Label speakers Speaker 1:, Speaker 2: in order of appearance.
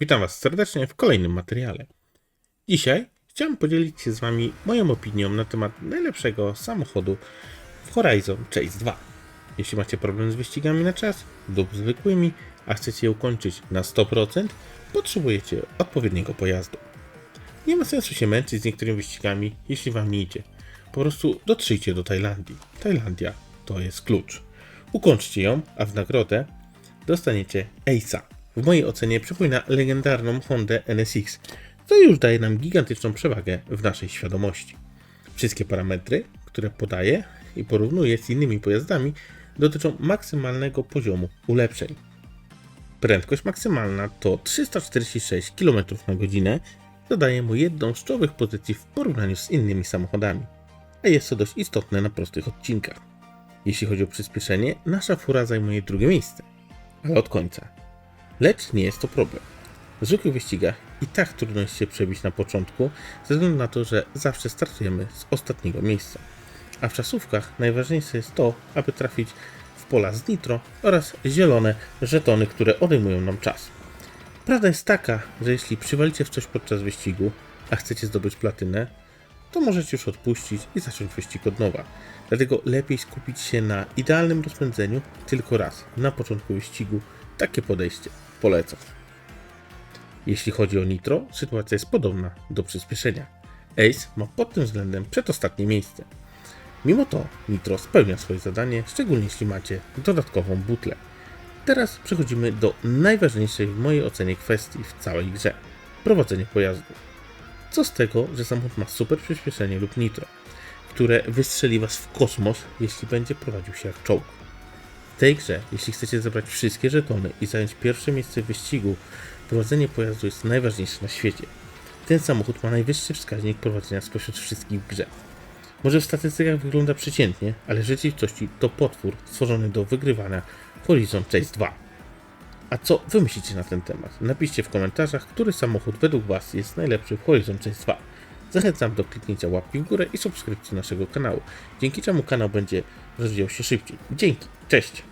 Speaker 1: Witam Was serdecznie w kolejnym materiale. Dzisiaj chciałem podzielić się z Wami moją opinią na temat najlepszego samochodu w Horizon Chase 2. Jeśli macie problem z wyścigami na czas lub zwykłymi, a chcecie je ukończyć na 100%, potrzebujecie odpowiedniego pojazdu. Nie ma sensu się męczyć z niektórymi wyścigami, jeśli Wam nie idzie. Po prostu dotrzyjcie do Tajlandii. Tajlandia to jest klucz. Ukończcie ją, a w nagrodę dostaniecie Ace'a. W mojej ocenie przypomina legendarną Hondę NSX, co już daje nam gigantyczną przewagę w naszej świadomości. Wszystkie parametry, które podaję i porównuję z innymi pojazdami, dotyczą maksymalnego poziomu ulepszeń. Prędkość maksymalna to 346 km na godzinę, co daje mu jedną z czołowych pozycji w porównaniu z innymi samochodami, a jest to dość istotne na prostych odcinkach. Jeśli chodzi o przyspieszenie, nasza fura zajmuje drugie miejsce, ale od końca. Lecz nie jest to problem. W zwykłych wyścigach i tak trudno jest się przebić na początku, ze względu na to, że zawsze startujemy z ostatniego miejsca. A w czasówkach najważniejsze jest to, aby trafić w pola z nitro oraz zielone żetony, które odejmują nam czas. Prawda jest taka, że jeśli przywalicie w coś podczas wyścigu, a chcecie zdobyć platynę, to możecie już odpuścić i zacząć wyścig od nowa. Dlatego lepiej skupić się na idealnym rozpędzeniu tylko raz, na początku wyścigu. Takie podejście polecam. Jeśli chodzi o nitro, sytuacja jest podobna do przyspieszenia. Ace ma pod tym względem przedostatnie miejsce. Mimo to nitro spełnia swoje zadanie, szczególnie jeśli macie dodatkową butlę. Teraz przechodzimy do najważniejszej w mojej ocenie kwestii w całej grze prowadzenie pojazdu. Co z tego, że samochód ma super przyspieszenie lub nitro, które wystrzeli was w kosmos, jeśli będzie prowadził się jak czołg. Tej grze, jeśli chcecie zebrać wszystkie żetony i zająć pierwsze miejsce w wyścigu, prowadzenie pojazdu jest najważniejsze na świecie. Ten samochód ma najwyższy wskaźnik prowadzenia spośród wszystkich w grze. Może w statystykach wygląda przeciętnie, ale w rzeczywistości to potwór stworzony do wygrywania Horizon Chase 2. A co wy myślicie na ten temat? Napiszcie w komentarzach, który samochód według Was jest najlepszy w Horizon Chase 2. Zachęcam do kliknięcia łapki w górę i subskrypcji naszego kanału, dzięki czemu kanał będzie rozwijał się szybciej. Dzięki, cześć!